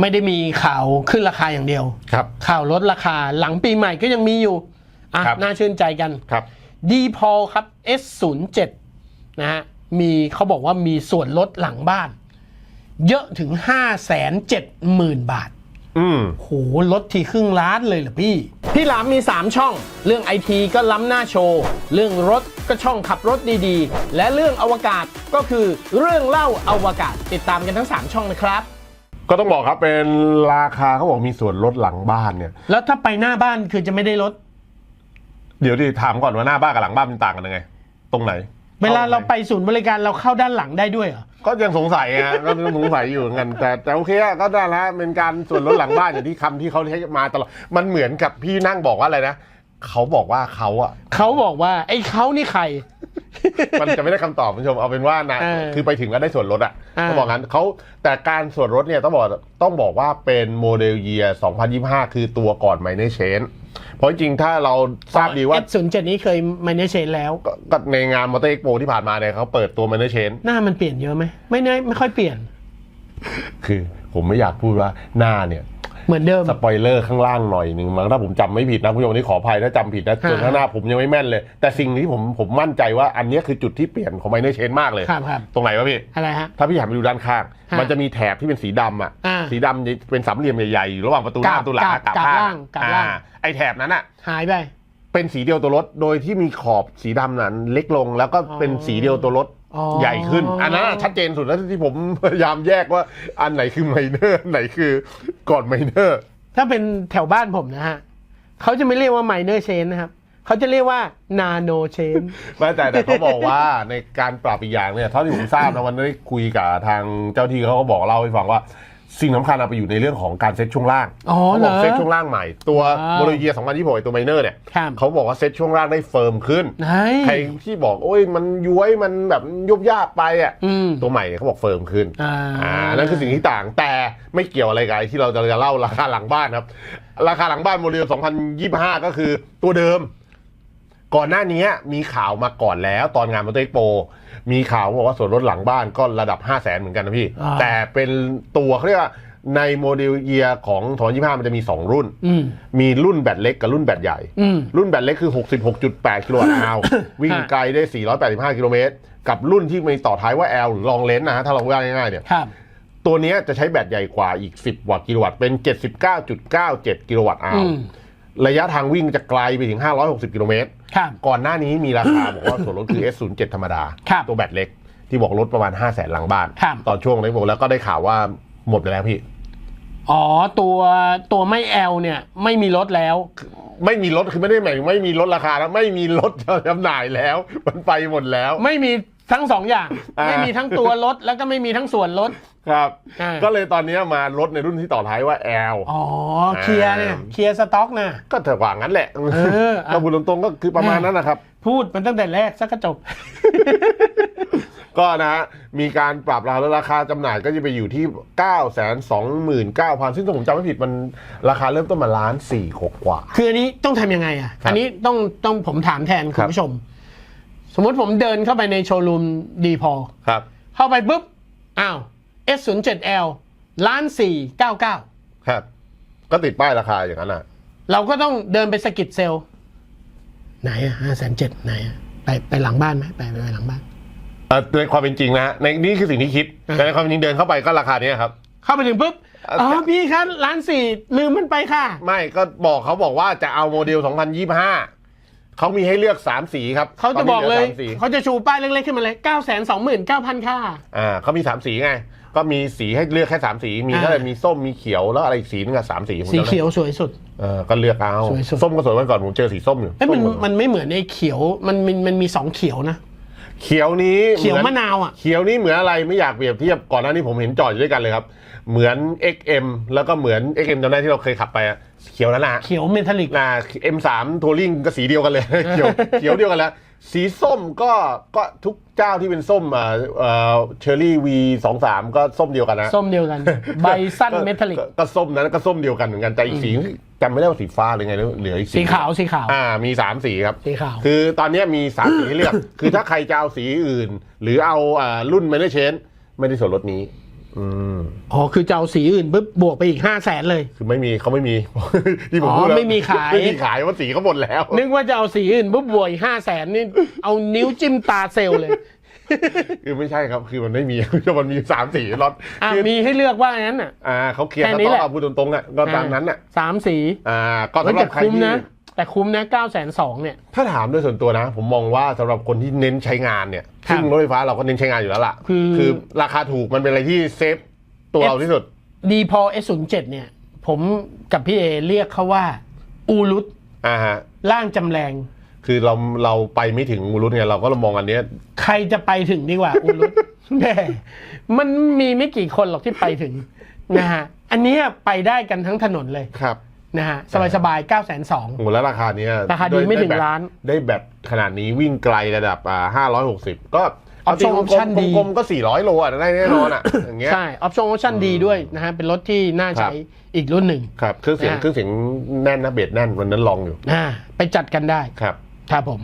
ไม่ได้มีข่าวขึ้นราคาอย่างเดียว ครับ ข่าวลดราคาหลังปีใหม่ก็ยังมีอยู่ อะ ครับ น่าชื่นใจกัน ครับ ดีพอครับ S07 นะฮะ มีเขาบอกว่ามีส่วนลดหลังบ้าน เยอะถึง 5 7 0 0 0 0 บาท อืม โหลดทีครึ่งล้านเลยเหรอพี่ พี่หลามมี 3 ช่อง เรื่องไอทีก็ล้ำหน้าโชว์ เรื่องรถก็ช่องขับรถดีๆ และเรื่องอวกาศก็คือเรื่องเล่าอวกาศติดตามกันทั้ง 3 ช่องนะครับ ก็ต้องบอกครับเป็นราคาเขาบอกมีส่วนลดหลังบ้านเนี่ย แล้วถ้าไปหน้าบ้านคือจะไม่ได้ลด เดี๋ยวดิถามก่อนว่าหน้าบ้านกับหลังบ้านมันต่างกันยังไง ตรงไหนเวลาเราไปศูนย์บริการเราเข้าด้านหลังได้ด้วยเหรอ ก็ยังสงสัยฮะก็ยังสงสัยอยู่เหมือนกัน แต่แต่โอเคอะก็ได้แล้วเป็นการส่วนลดหลังบ้านอย่างที่คำที่เขาใช้มาตลอด มันเหมือนกับพี่นั่งบอกว่าอะไรนะ เขาบอกว่าเขาอะเขาบอกว่า ไอ้เขานี่ใคร มันจะไม่ได้คำตอบคุณผู้ชมเอาเป็นว่านะเออคือไปถึงก็ได้ส่วนลดอะอ่าเขาบอกงั้นเขาแต่การส่วนลดเนี่ยต้องบอกต้องบอกว่าเป็นโมเดลเยียร์2025 คือตัวก่อนไมเนเชนเพราะจริงๆถ้าเราทราบดีว่า S07 นี้เคยมาเนเชนแล้ว ก็ก็ในงานมอเตอร์เอ็กโปที่ผ่านมาเนี่ยเขาเปิดตัวไมเนเชน หน้ามันเปลี่ยนเยอะไหมไม่เนยไม่ค่อยเปลี่ยน คือผมไม่อยากพูดว่าหน้าเนี่ย เหมือนเดิม สปอยเลอร์ข้างล่างหน่อยหนึ่งมั้งถ้าผมจำไม่ผิดนะผู้ชมวันนี้ขออภัยถ้าจำผิดนะฮะจนข้างหน้าผมยังไม่แม่นเลย แต่สิ่งที่ผมผมมั่นใจว่าอันเนี้ยคือจุดที่เปลี่ยนของไมเนเชนมากเลย ครับครับ ตรงไหนวะพี่ อะไรฮะ ถ้าพี่หันไปดูด้านข้าง ฮะมันจะมีแถบที่เป็นสีดำอะ อ่าสีดำเป็นสามเหลี่ยมใหญ่ๆอยู่ระหว่างประตูหน้ากาบประตูหลังกาบกับกาบข้างล่างกาบล่าง อ่ไอแถบนั้นอะ หายไป เป็นสีเดียวตัวรถ โดยที่มีขอบสีดำนั้นเล็กลงแล้วก็เป็นสีเดียวตัวรถอ๋อ ใหญ่ขึ้น อันนั้นอะชัดเจนสุดแล้วที่ผมพยายามแยกว่าอันไหนคือไมเนอร์อันไหนคือ ก่อนไมเนอร์ ถ้าเป็นแถวบ้านผมนะฮะเขาจะไม่เรียกว่าไมเนอร์เชนนะครับเขาจะเรียกว่านาโนเชนไม่แต่แต่เขาบอกว่าในการปรับอีกอย่างเนี่ยเท่าที่ผมทราบนะวันนี้นได้คุยกับทางเจ้าที่เขาก็บอกเล่าให้ฟังว่า สิ่งสำคัญอะไปอยู่ในเรื่องของการเซ็ตช่วงล่างอ๋อเขาเหบรอกอเซ็ตช่วงล่างใหม่ ตัวว้าว โมโลเยีย2026ตัวไมเนอร์เนี่ยครับเขาบอกว่าเซ็ตช่วงล่างได้เฟิร์มขึ้น ไหนใครที่บอกโอ้ยมันย้วยมันแบบยุบยากไปอะอืมตัวใหม่เนี่ยเขาบอกเฟิร์มขึ้น อ่าอ่านั่นคือสิ่งที่ต่างแต่ไม่เกี่ยวอะไรกับไอ้ที่เราจะเล่าราคาหลังบ้านครับ ราคาหลังบ้านโมเดล2025 ก็คือตัวเดิม ก่อนหน้านี้มีข่าวมาก่อนแล้ว ตอนงานมอเตอร์เอ็กโป มีข่าวบอกว่าส่วนลดหลังบ้านก็ระดับ 5 0 0แสนเหมือนกันนะพี่ อ่า แต่เป็นตัวเขาเรียกว่าในโมเดลเยียของ2025มันจะมี 2 รุ่น อืม มีรุ่นแบตเล็กกับรุ่นแบตใหญ่ อืม รุ่นแบตเล็กคือ 66.8 กิโลวัตต์อาว วิ่งไกลได้ 485 กิโลเมตร กับรุ่นที่มีต่อท้ายว่า L หรือลองเลนส์นะฮะถ้าเราว่าง่ายๆเนี่ย ครับ ตัวเนี้ยจะใช้แบตใหญ่กว่าอีก 10 วัตต์กิโลวัตต์เป็น 79.97 กิโลวัตต์อาวอืมระยะทางวิ่งจะไกลไปถึง 560 กิโลเมตรครับ ก่อนหน้านี้มีราคา บอกว่าส่วนลดคือ S07 ธรรมดาครับตัวแบตเล็กที่บอกลดประมาณ 5 0 0แสนหลังบ้านครับตอนช่วงนี้บอกแล้วก็ได้ข่าวว่าหมดไปแล้วพี่ อ๋อตัวตัวไม่แอลเนี่ย ไม่มีลดแล้ว ไม่มีลดคือไม่ได้หมายถึงไม่มีลดราคาแล้วไม่มีลดจำหน่ายแล้ว มันไปหมดแล้ว ไม่มี ทั้งสองอย่าง อ่า ไม่มีทั้งตัวลดแล้วก็ไม่มีทั้งส่วนลดครับ อ่า ก็เลยตอนนี้มาลดในรุ่นที่ต่อท้ายว่า L อ๋อเคลียร์เนี่ยเคลียร์สต็อกนะ ก็เถอะกว่างั้นแหละเอออะถ้าพูดตรงๆก็คือประมาณนั้นนะครับ พูดมันตั้งแต่แรกสักกระจบ ก็นะฮะมีการปรับราคาแล้วราคาจำหน่ายก็จะไปอยู่ที่ 9 2 9 0 0 0ซึ่งถ้าผมจำไม่ผิดมันราคาเริ่มต้นมาล้านสี่กว่า คืออันนี้ต้องทำยังไงอะ ครับ อันนี้ต้องต้องผมถามแทนคุครัณบผู้ชม สมมติผมเดินเข้าไปในโชว์รูมดีพอครับ เข้าไปปุ๊บ อ้าว S07L ล้านสี่เก้าเก้าครับ ก็ติดป้ายราคาอย่างนั้นอะ เราก็ต้องเดินไปสะกิดเซลล์ไหนอะห้าแสนเจ็ดไหนอะไปไปหลังบ้านไหมไปไปไปหลังบ้านเอ่อในความเป็นจริงนะฮะในนี่คือสิ่งที่คิดอ่าแต่ในความเป็นจริงเดินเข้าไปก็ราคานี้ครับ เข้าไปถึงปุ๊บอะอ๋อพี่ครับล้านสี่ลืมมันไปค่ะ ไม่ก็บอกเขาบอกว่าจะเอาโมเดล 2025 เขามีให้เลือก 3 สีครับเขาจะบอกเลยตนนี้หสามสีเขาจะชูป้ายเล็กๆขึ้นมาเลย 9 2 9 0 0 0 ค่า อ่าเขามี 3 สีไง ก็มีสีให้เลือกแค่ 3 สี มีอ่า เท่าไหร่มีส้มมีเขียวแล้วอะไรอีกสีนึงอะสามสีผมสีจำได้เขียวสวยสุด เออก็เลือกเอาสวยสุด ส้มก็สวยวันก่อนผมเจอสีส้มอยู่เอ้ยมันส้เหลืองมันไม่เหมือนไอ้เขียวมันมันมันมีสองเขียวนะ เขียวนี้เขียวหอ มะนาวอะ เขียวนี้เหมือนอะไรไม่อยากเปรียบเทียบก่อนหน้านี้ผมเห็นจอดอยู่ด้วยกันเลยครับ เหมือน XM แล้วก็เหมือน XM จำได้ที่เราเคยขับไปอะ เขียวนั่นแหละเขียวเมทัลลิกนะ M3 ทัวริงก็สีเดียวกันเลย เขียวเขียวเดียวกันแล้ว สีส้มก็ก็ทุกเจ้าที่เป็นส้มอ่าเอ่อเชอรี่วีสองสามก็ส้มเดียวกันนะ ส้มเดียวกัน ใบสั้นเมทัลลิกก็ส้มนั้นก็ส้มเดียวกันเหมือนกันแต่อีกสีจำไม่ได้ว่าสีฟ้าหรือไงหรือเหลืออีกสีสีขาวสีขาวอ่ามีสามสีครับสีขาวคือตอนนี้มีสามสีให้เลือก คือถ้าใครจะเอาสีอื่น หรือเอาอ่ารุ่นไมเนเชนไม่ได้ส่วนลดนี้ อืมอ๋อคือจะเอาสีอื่นปุ๊บบวกไปอีกห้าแสนเลย คือไม่มีเขาไม่มี ที่ผมอ๋อพูดแล้วไม่มีขาย ไม่มีขายว่าสีเขาหมดแล้ว นึกว่าจะเอาสีอื่นปุ๊บบวกอีกห้าแสนนี่เอานิ้วจิ้มตาเซลล์เลย คือไม่ใช่ครับ คือมันไม่มีมันมีสามสีล็อตอะคือมีให้เลือกว่างั้นอะ อ่าเขาเคลียร์แค่สนี้ต็อกแหละ เอาพูดตรงๆอะก็ตามนั้นอะสามสี อ่าก็เฮ้ยสำหรัแต่บใครคุ้มที่นะ แต่คุ้มนะเก้าแสนสองเนี่ย ถ้าถามด้วยส่วนตัวนะ ผมมองว่าสำหรับคนที่เน้นใช้งานเนี่ยครับซึ่งรถไฟฟ้าเราก็เน้นใช้งานอยู่แล้วล่ะ คือราคาถูกมันเป็นอะไรที่เซฟตัวเราที่สุด ดีพอ S07 เนี่ย ผมกับพี่เอเรียกเขาว่า อูรุตอ่าฮะร่างจำแรง คือเราเราไปไม่ถึงรุ่นไงเราก็มองอันเนี้ย ใครจะไปถึงดีกว่าอูรุตแม่มันมีไม่กี่คนหรอกที่ไปถึงนะฮะอันเนี้ยไปได้กันทั้งถนนเลยครับ นะฮะสบายสบายๆ9 2 0 0โหแล้วราคาเนี้ยราคาดีไม่ถึงแบตล้าน ได้แบตขนาดนี้วิ่งไกลระดับอ่าห้าร้อยหกสิบก็ Option เอาจริง option ดีกลมๆก็สี่ร้อยโลอะได้แน่นอนอะอย่างเงี้ยใช่ออปชั่นออปชั่นดีด้วยนะฮะเป็นรถที่น่าใช้ครับอีกรุ่นหนึ่งครับเครื่องเสียงนะฮะเครื่องเสียงแน่นนะเบสแน่นวันนั้นลองอยู่อ่าไปจัดกันได้ครับครับผม